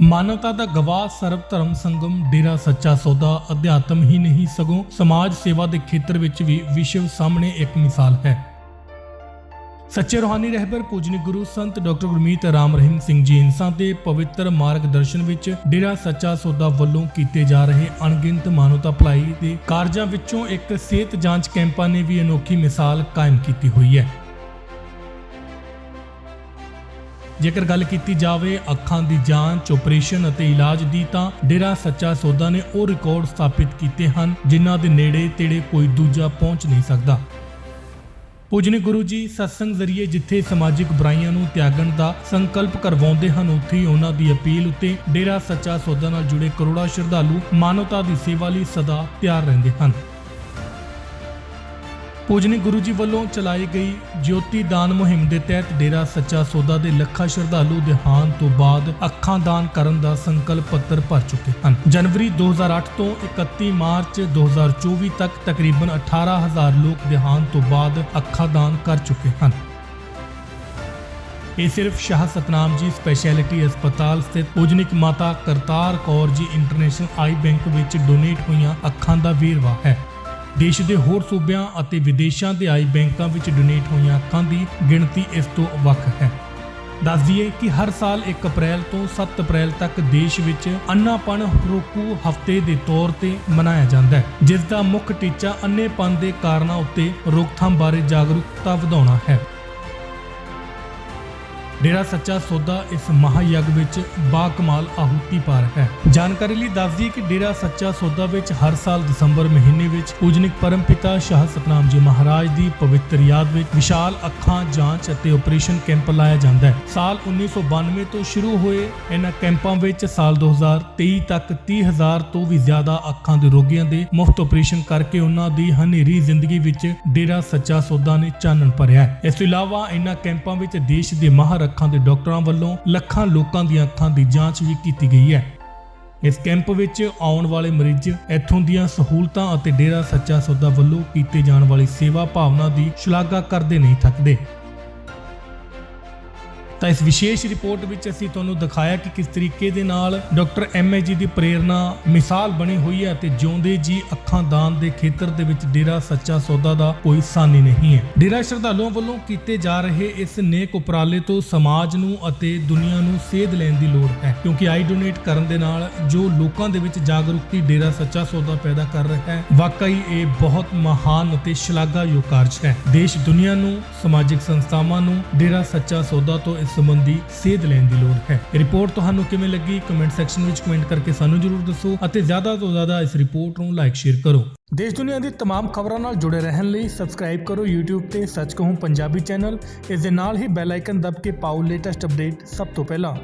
ਮਾਨਵਤਾ ਦਾ ਗਵਾਹ ਸਰਵ ਧਰਮ ਸੰਗਮ ਡੇਰਾ ਸੱਚਾ ਸੌਦਾ ਅਧਿਆਤਮ ਹੀ ਨਹੀਂ, ਸਗੋਂ ਸਮਾਜ ਸੇਵਾ ਦੇ ਖੇਤਰ ਵਿੱਚ ਵੀ ਵਿਸ਼ਵ ਸਾਹਮਣੇ ਇੱਕ ਮਿਸਾਲ ਹੈ। ਸੱਚੇ ਰੋਹਾਨੀ ਰਹਿਬਰ ਪੂਜਨੀ ਗੁਰੂ ਸੰਤ ਡਾਕਟਰ ਗੁਰਮੀਤ ਰਾਮ ਰਹੀਮ ਸਿੰਘ ਜੀ ਇਨਸਾਂ ਦੇ ਪਵਿੱਤਰ ਮਾਰਗਦਰਸ਼ਨ ਵਿੱਚ ਡੇਰਾ ਸੱਚਾ ਸੌਦਾ ਵੱਲੋਂ ਕੀਤੇ ਜਾ ਰਹੇ ਅਣਗਿਣਤ ਮਾਨਵਤਾ ਭਲਾਈ ਦੇ ਕਾਰਜਾਂ ਵਿੱਚੋਂ ਇੱਕ ਸਿਹਤ ਜਾਂਚ ਕੈਂਪਾਂ ਨੇ ਵੀ ਅਨੋਖੀ ਮਿਸਾਲ ਕਾਇਮ ਕੀਤੀ ਹੋਈ ਹੈ। ਜੇਕਰ ਗੱਲ ਕੀਤੀ ਜਾਵੇ ਅੱਖਾਂ ਦੀ ਜਾਂਚ ਆਪਰੇਸ਼ਨ ਅਤੇ ਇਲਾਜ ਦੀ ਤਾਂ ਡੇਰਾ ਸੱਚਾ ਸੌਦਾ ਨੇ ਉਹ ਰਿਕਾਰਡ ਸਥਾਪਿਤ ਕੀਤੇ ਹਨ, ਜਿਨ੍ਹਾਂ ਦੇ ਨੇੜੇ ਤੇੜੇ ਕੋਈ ਦੂਜਾ ਪਹੁੰਚ ਨਹੀਂ ਸਕਦਾ। ਪੂਜਨੀ ਗੁਰੂ ਜੀ ਸਤਸੰਗ ਜ਼ਰੀਏ ਜਿੱਥੇ ਸਮਾਜਿਕ ਬੁਰਾਈਆਂ ਨੂੰ ਤਿਆਗਣ ਦਾ ਸੰਕਲਪ ਕਰਵਾਉਂਦੇ ਹਨ, ਉੱਥੇ ਹੀ ਉਹਨਾਂ ਦੀ ਅਪੀਲ ਉੱਤੇ ਡੇਰਾ ਸੱਚਾ ਸੌਦਾ ਨਾਲ ਜੁੜੇ ਕਰੋੜਾਂ ਸ਼ਰਧਾਲੂ ਮਾਨਵਤਾ ਦੀ ਸੇਵਾ ਲਈ ਸਦਾ ਤਿਆਰ ਰਹਿੰਦੇ ਹਨ। ਪੂਜਨੀ ਗੁਰੂ ਜੀ ਵੱਲੋਂ ਚਲਾਈ ਗਈ ਜੋਤੀ ਦਾਨ ਮੁਹਿੰਮ ਦੇ ਤਹਿਤ ਡੇਰਾ ਸੱਚਾ ਸੌਦਾ ਦੇ ਲੱਖਾਂ ਸ਼ਰਧਾਲੂ ਦੇਹਾਂਤ ਤੋਂ ਬਾਅਦ ਅੱਖਾਂ ਦਾਨ ਕਰਨ ਦਾ ਸੰਕਲਪ ਪੱਤਰ ਭਰ ਚੁੱਕੇ ਹਨ। ਜਨਵਰੀ 2008 ਤੋਂ 31 ਮਾਰਚ 2024 ਤੱਕ ਤਕਰੀਬਨ 18000 ਲੋਕ ਦੇਹਾਂਤ ਤੋਂ ਬਾਅਦ ਅੱਖਾਂ ਦਾਨ ਕਰ ਚੁੱਕੇ ਹਨ। ਇਹ ਸਿਰਫ ਸ਼ਾਹ ਸਤਨਾਮ ਜੀ ਸਪੈਸ਼ਲਿਟੀ ਹਸਪਤਾਲ ਸਥਿਤ ਪੂਜਨਿਕ ਮਾਤਾ Kartar Kaur ji international eye bank ਵਿੱਚ ਡੋਨੇਟ ਹੋਈਆਂ ਅੱਖਾਂ ਦਾ ਵੇਰਵਾ ਹੈ। ਦੇਸ਼ ਦੇ ਹੋਰ ਸੂਬਿਆਂ ਅਤੇ ਵਿਦੇਸ਼ਾਂ ਦੇ ਆਏ ਬੈਂਕਾਂ ਵਿੱਚ ਡੋਨੇਟ ਹੋਈਆਂ ਅੱਖਾਂ ਦੀ ਗਿਣਤੀ ਇਸ ਤੋਂ ਵੱਖ ਹੈ। ਦੱਸ ਦਈਏ ਕਿ ਹਰ ਸਾਲ 1 ਅਪ੍ਰੈਲ ਤੋਂ 7 ਅਪ੍ਰੈਲ ਤੱਕ ਦੇਸ਼ ਵਿੱਚ ਅੰਨਾਪਣ ਰੋਕੂ ਹਫ਼ਤੇ ਦੇ ਤੌਰ ਤੇ ਮਨਾਇਆ ਜਾਂਦਾ ਹੈ, ਜਿਸ ਦਾ ਮੁੱਖ ਟੀਚਾ ਅੰਨੇਪਣ ਦੇ ਕਾਰਨਾਂ ਉੱਤੇ ਰੋਕਥਾਮ ਬਾਰੇ ਜਾਗਰੂਕਤਾ ਵਧਾਉਣਾ ਹੈ। ਡੇਰਾ ਸੱਚਾ ਸੌਦਾ ਇਸ ਮਹਾਯਗ ਵਿੱਚ ਬਾਕਮਾਲ ਆਹੂਤੀ ਪਾ ਹੈ। ਜਾਣਕਾਰੀ ਲਈ ਦੱਸ ਦਈਏ ਕਿ ਡੇਰਾ ਸੱਚਾ ਸੌਦਾ ਵਿੱਚ ਹਰ ਸਾਲ ਦਸੰਬਰ ਮਹੀਨੇ ਵਿੱਚ ਪੂਜਨਿਕ ਪਰਮਪਿਤਾ ਸ਼ਾਹ ਸਤਨਾਮ ਜੀ ਮਹਾਰਾਜ ਦੀ ਪਵਿੱਤਰ ਯਾਦ ਵਿੱਚ ਵਿਸ਼ਾਲ ਅੱਖਾਂ, ਜਾਂਚ ਅਤੇ ਆਪਰੇਸ਼ਨ ਕੈਂਪ ਲਾਇਆ ਜਾਂਦਾ ਹੈ। ਸਾਲ 1992 ਤੋਂ ਸ਼ੁਰੂ ਹੋਏ ਇਹਨਾਂ ਕੈਂਪਾਂ ਵਿੱਚ ਸਾਲ 2023 ਤੱਕ 30000 ਤੋਂ ਵੀ ਜ਼ਿਆਦਾ ਅੱਖਾਂ ਦੇ ਰੋਗੀਆਂ ਦੇ ਮੁਫਤ ਆਪਰੇਸ਼ਨ ਕਰਕੇ ਉਹਨਾਂ ਦੀ ਹਨੇਰੀ ਜ਼ਿੰਦਗੀ ਵਿੱਚ ਡੇਰਾ ਸੱਚਾ ਸੌਦਾ ਨੇ ਚਾਨਣ ਭਰਿਆ ਹੈ। ਇਸ ਤੋਂ ਇਲਾਵਾ ਇਹਨਾਂ ਕੈਂਪਾਂ ਵਿੱਚ ਦੇਸ਼ ਦੇ ਮਾਹਰ ਅੱਖਾਂ ਦੇ ਡਾਕਟਰਾਂ ਵੱਲੋਂ ਲੱਖਾਂ ਲੋਕਾਂ ਦੀਆਂ ਅੱਖਾਂ ਦੀ ਜਾਂਚ ਵੀ ਕੀਤੀ ਗਈ ਹੈ। ਇਸ ਕੈਂਪ ਵਿੱਚ ਆਉਣ ਵਾਲੇ ਮਰੀਜ਼ ਇੱਥੋਂ ਦੀਆਂ ਸਹੂਲਤਾਂ ਅਤੇ ਡੇਰਾ ਸੱਚਾ ਸੌਦਾ ਵੱਲੋਂ ਕੀਤੇ ਜਾਣ ਵਾਲੀ ਸੇਵਾ ਭਾਵਨਾ ਦੀ ਸ਼ਲਾਘਾ ਕਰਦੇ ਨਹੀਂ ਥੱਕਦੇ। ਤਾਂ ਇਸ ਵਿਸ਼ੇਸ਼ ਰਿਪੋਰਟ ਵਿੱਚ ਅਸੀਂ ਤੁਹਾਨੂੰ ਦਿਖਾਇਆ ਕਿ ਕਿਸ ਤਰੀਕੇ ਦੇ ਨਾਲ ਡਾਕਟਰ ਐਮ ਜੀ ਦੀ ਪ੍ਰੇਰਣਾ ਮਿਸਾਲ ਬਣੀ ਹੋਈ ਹੈ ਅਤੇ ਜਿਉਂਦੇ ਜੀ ਅੱਖਾਂ ਦਾਨ ਦੇ ਖੇਤਰ ਦੇ ਵਿੱਚ ਡੇਰਾ ਸੱਚਾ ਸੌਦਾ ਦਾ ਕੋਈ ਸਾਨੀ ਨਹੀਂ ਹੈ। ਡੇਰਾ ਸ਼ਰਧਾਲੂਆਂ ਵੱਲੋਂ ਕੀਤੇ ਜਾ ਰਹੇ ਇਸ ਨੇਕ ਉਪਰਾਲੇ ਤੋਂ ਸਮਾਜ ਨੂੰ ਅਤੇ ਦੁਨੀਆ ਨੂੰ ਸੇਧ ਲੈਣ ਦੀ ਲੋੜ ਹੈ, ਕਿਉਂਕਿ ਆਈ ਡੋਨੇਟ ਕਰਨ ਦੇ ਨਾਲ ਜੋ ਲੋਕਾਂ ਦੇ ਵਿੱਚ ਜਾਗਰੂਕਤੀ ਡੇਰਾ ਸੱਚਾ ਸੌਦਾ ਪੈਦਾ ਕਰ ਰਿਹਾ ਹੈ, ਵਾਕਈ ਇਹ ਬਹੁਤ ਮਹਾਨ ਅਤੇ ਸ਼ਲਾਘਾਯੋਗ ਕਾਰਜ ਹੈ। ਦੇਸ਼ ਦੁਨੀਆ ਨੂੰ, ਸਮਾਜਿਕ ਸੰਸਥਾਵਾਂ ਨੂੰ ਡੇਰਾ ਸੱਚਾ ਸੌਦਾ ਤੋਂ ਇਸ ਸੰਬੰਧੀ ਸੇਧ ਲੈਣ ਦੀ ਲੋੜ ਹੈ ਇਹ ਰਿਪੋਰਟ ਤੁਹਾਨੂੰ ਕਿਵੇਂ ਲੱਗੀ ਕਮੈਂਟ ਸੈਕਸ਼ਨ ਵਿੱਚ ਕਮੈਂਟ ਕਰਕੇ ਸਾਨੂੰ ਜਰੂਰ ਦੱਸੋ ਅਤੇ ਜ਼ਿਆਦਾ ਤੋਂ ਜ਼ਿਆਦਾ ਇਸ ਰਿਪੋਰਟ ਨੂੰ ਲਾਈਕ ਸ਼ੇਅਰ ਕਰੋ ਦੇਸ਼ ਦੁਨੀਆ ਦੀ तमाम ਖਬਰਾਂ ਨਾਲ ਜੁੜੇ ਰਹਿਣ ਲਈ ਸਬਸਕ੍ਰਾਈਬ ਕਰੋ YouTube ਤੇ ਸੱਚ ਕਹੂੰ ਪੰਜਾਬੀ ਚੈਨਲ ਇਸ ਦੇ ਨਾਲ ਹੀ ਬੈਲ ਆਈਕਨ ਦਬ ਕੇ ਪਾਓ ਲੇਟੈਸਟ ਅਪਡੇਟ ਸਭ ਤੋਂ ਪਹਿਲਾਂ